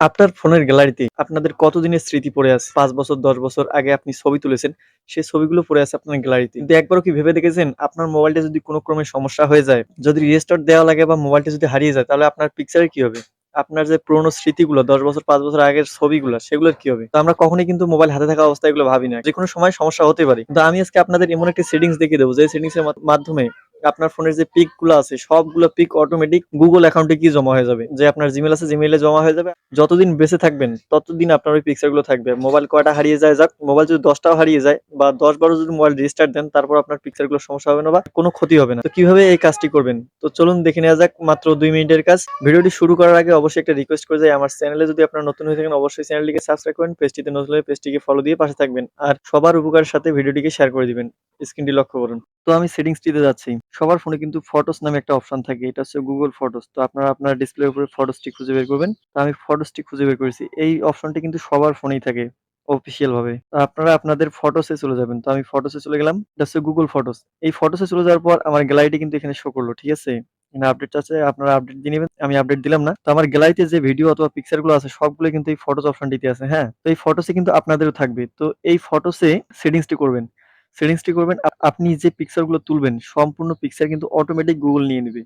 আপনার ফোনের গ্যালারিতে আপনাদের কতদিনের স্মৃতি পড়ে আছে? পাঁচ বছর, ১০ বছর আগে আপনি ছবি তুলেছেন, সেই ছবিগুলো পড়ে আছে আপনার গ্যালারিতে। কিন্তু একবারও কি ভেবে দেখেছেন আপনার মোবাইলটা যদি কোনো ক্রমে সমস্যা হয়ে যায়, যদি রিস্টার্ট দেওয়া লাগে বা মোবাইলটা যদি হারিয়ে যায় তাহলে আপনার পিকচারের কি হবে? আপনার যে পুরোনো স্মৃতিগুলো ১০ বছর পাঁচ বছর আগের ছবিগুলা সেগুলোর কি হবে? তো আমরা কখনোই কিন্তু মোবাইল হাতে থাকা অবস্থায় এগুলো ভাবি না। যেকোনো সময় সমস্যা হতে পারে। কিন্তু আমি আজকে আপনাদের এমন একটি সেটিংস দেখিয়ে দেবো যে সেটিংস এর মাধ্যমে আপনার ফোনের যে পিকগুলো আছে সবগুলো পিক অটোমেটিক Google অ্যাকাউন্টে গিয়ে জমা হয়ে যাবে। যে আপনার Gmail আছে এ জমা হয়ে যাবে। যতদিন বেঁচে থাকবেন ততদিন আপনার ওই পিকচারগুলো থাকবে। মোবাইল কয়টা হারিয়ে যায় যাক, মোবাইল যদি দশটাও হারিয়ে যায় বা দশ বারো যদি মোবাইল রিস্টার্ট দেন তারপর আপনার পিকচারগুলো সমস্যা হবে না বা কোনো ক্ষতি হবে না। তো কীভাবে এই কাজটি করবেন? তো চলুন দেখে নেওয়া যাক মাত্র দুই মিনিটের কাজ। ভিডিওটি শুরু করার আগে অবশ্যই একটা রিকোয়েস্ট করে যাই আমার চ্যানেলে যদি আপনার নতুন হয়ে থাকেন অবশ্যই চ্যানেলটিকে সাবস্ক্রাইব করবেন। পেজটিতে নতুন হলে পেজটিকে ফলো দিয়ে পাশে থাকবেন। আর সবার উপকারের সাথে ভিডিওটিকে শেয়ার করে দিবেন। স্ক্রিনটি লক্ষ্য করুন। তো আমি সেটিংসটিতে যাচ্ছি। সবার ফোনে কিন্তু ফটোস নামে একটা অপশন থাকে। এটা হচ্ছে গুগল ফটোস। তো আপনারা আপনার ডিসপ্লের উপরে ফটোসটি খুঁজে বের করবেন। তো আমি ফটোসটি খুঁজে বের করেছি। এই অপশনটি কিন্তু সবার ফোনেই থাকে অফিসিয়াল ভাবে। আপনারা আপনাদের ফটোসে চলে যাবেন। তো আমি ফটোসে চলে গেলাম। এটা হচ্ছে গুগল ফটোস। এই ফটোসে চলে যাওয়ার পর আমার গ্যালারিটি কিন্তু এখানে শো করল। ঠিক আছে? এখানে আপডেট আছে, আপনারা আপডেট দিয়ে নেবেন আমি আপডেট দিলাম না। তো আমার গ্যালারিতে যে ভিডিও অথবা পিকচারগুলো আছে, সবগুলোই কিন্তু এই ফটোস অপশনটিতে আছে। হ্যাঁ? তো এই ফটোসে কিন্তু আপনাদেরও থাকবে। তো এই ফটোসে সেটিংসটি করবেন। সেটিংসটি করবেন আপনি যে পিকচারগুলো তুলবেন সম্পূর্ণ পিকচার কিন্তু অটোমেটিক গুগল নিয়ে নিবে।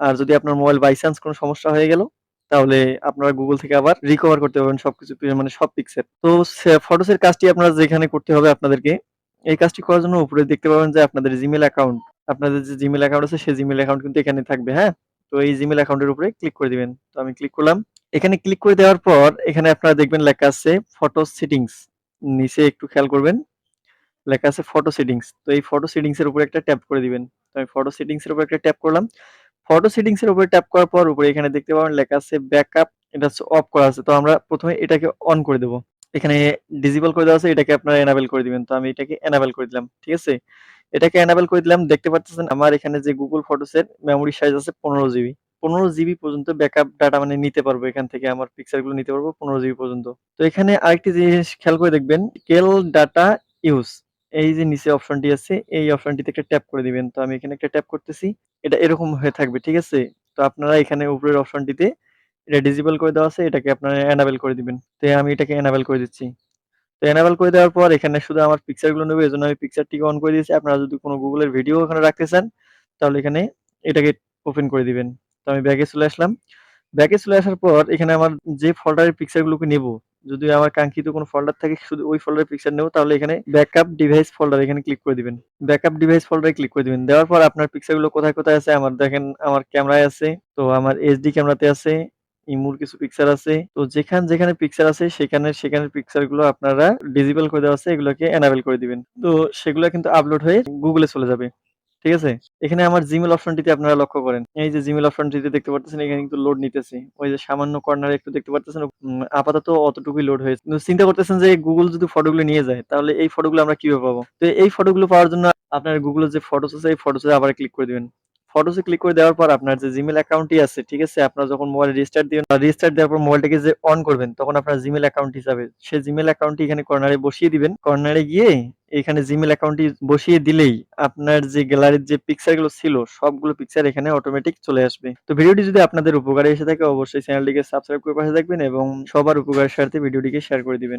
আর যদি আপনার মোবাইল বাই চান্স কোনো সমস্যা হয়ে গেল তাহলে আপনারা গুগল থেকে আবার রিকভার করতে পারবেন সবকিছু মানে সব পিকচার। তো ফটোসের কাজটি আপনারা যেখানে করতে হবে আপনাদেরকে, এই কাজটি করার জন্য উপরে দেখতে পাবেন যে আপনাদের জিমেল অ্যাকাউন্ট, আপনাদের যে জিমেল অ্যাকাউন্ট আছে সেই জিমেল অ্যাকাউন্ট কিন্তু এখানে থাকবে। হ্যাঁ? তো এই Gmail অ্যাকাউন্টের উপরে ক্লিক করে দিবেন। তো আমি ক্লিক করলাম। এখানে ক্লিক করে দেওয়ার পর এখানে আপনারা দেখবেন লেখা আছে ফটো সেটিংস। নিচে একটু খেয়াল করবেন। লেখা আছে ফটো সেটিংস। তো এই ফটো সেটিংস এর উপরে একটা ট্যাপ করে দিবেন। তো আমি ফটো সেটিংস এর উপরে একটা ট্যাপ করলাম। ফটো সেটিংস এর উপরে ট্যাপ করার পর উপরে এখানে দেখতে পাবেন লেখা আছে ব্যাকআপ এটা অফ করা আছে। তো আমরা প্রথমে এটাকে অন করে দেব। এখানে ডিসেবল করে দেওয়া আছে এটাকে আপনারা এনাবেল করে দিবেন। তো আমি এটাকে এনেবল করে দিলাম। ঠিক আছে? এটাকে এনেবল করে দিলাম। দেখতে পাচ্ছেন আমার এখানে যে গুগল ফটোস এর মেমোরি সাইজ আছে ১৫ জিবি। ১৫ জিবি পর্যন্ত ব্যাকআপ ডাটা মানে নিতে পারব এখান থেকে আমার পিকচারগুলো নিতে পারব ১৫ জিবি পর্যন্ত। তো এখানে আরেকটি জিনিস খেয়াল করে দেখবেন স্কেল ডাটা ইউজ এই যে নিচে অপশনটি আছে এই অপশনটিতে একটা ট্যাপ করে দিবেন। তো আমি এখানে একটা ট্যাপ করতেছি। এটা এরকম হয়ে থাকবে। ঠিক আছে? তো আপনারা এখানে উপরের অপশনটিতে এটা ডিসেবল করে দেওয়া আছে এটাকে আপনারা এনেবল করে দিবেন। তো আমি এটাকে এনেবল করে দিচ্ছি। তো এনেবল করে দেওয়ার পর এখানে শুধু আমার পিকচারগুলো নেবে জন্য আমি পিকচারটিকে অন করে দিয়েছি। আপনারা যদি কোনো গুগলের ভিডিও ওখানে রাখতে চান তাহলে এখানে এটাকে ওপেন করে দিবেন। তো আমি ব্যাগে চলে আসলাম। ব্যাগে চলে আসার পর এখানে আমার যে ফোল্ডারের পিকচার গুলোকে নেব, যদি আমার কাঙ্ক্ষিত কোনো ফোল্ডার থাকে শুধু ওই ফোল্ডারের পিকচার নেব তাহলে এখানে ব্যাকআপ ডিভাইস ফোল্ডার এখানে ক্লিক করে দিবেন। ব্যাকআপ ডিভাইস ফোল্ডারে ক্লিক করে দিবেন। দেওয়ার পর আপনার পিকচারগুলো কোথায়, কোথায় আছে আমার দেখেন আমার ক্যামেরায় আছে। তো আমার এইচডি ক্যামেরাতে আছে। ইমোর কিছু পিকচার আছে। তো যেখান যেখানে পিকচার আছে সেখানে সেখানের পিকচারগুলো আপনারা ডিসেবল করে দেওয়া আছে এগুলোকে এনেবল করে দিবেন। তো সেগুলো কিন্তু আপলোড হয়ে গুগলে চলে যাবে। ঠিক আছে? এখানে আমার জিমেল অপশনটিতে আপনারা লক্ষ্য করেন। এই যে জিমেল অপশনটিতে দেখতে পারতেছেন, এখানে কিন্তু লোড নিতেছে। ওই যে সামান্য কর্নারে একটু দেখতে পারতেছেন আপাতত অতটুকুই লোড হয়েছে। কিন্তু চিন্তা করতেছেন যে গুগল যদি ফটোগুলো নিয়ে যায়, তাহলে এই ফটোগুলো আমরা কীভাবে পাবো? তো এই ফটোগুলো পাওয়ার জন্য আপনার গুগলের যে ফটোস আছে, এই ফটোসে আবার ক্লিক করে দিবেন। ফটোসে ক্লিক করে দেওয়ার পর আপনার যে Gmail অ্যাকাউন্টটি আছে, ঠিক আছে? আপনারা যখন মোবাইল রিস্টার্ট দিবেন বা রিস্টার্ট দেওয়ার পর মোবাইলটাকে যে অন করবেন তখন আপনার জিমেল অ্যাকাউন্ট হিসাবে সেই Gmail অ্যাকাউন্টটি এখানে কর্নারে বসিয়ে দিবেন। কর্নারে গিয়ে এখানে Gmail অ্যাকাউন্টটি বসিয়ে দিলেই আপনার যে গ্যালারির যে পিকচারগুলো ছিল সবগুলো পিকচার এখানে অটোমেটিক চলে আসবে। তো ভিডিওটি যদি আপনাদের উপকারে এসে থাকে অবশ্যই চ্যানেলটিকে সাবস্ক্রাইব করে পাশে থাকবেন এবং সবার উপকারের স্বার্থে ভিডিওটিকে শেয়ার করে দিবেন।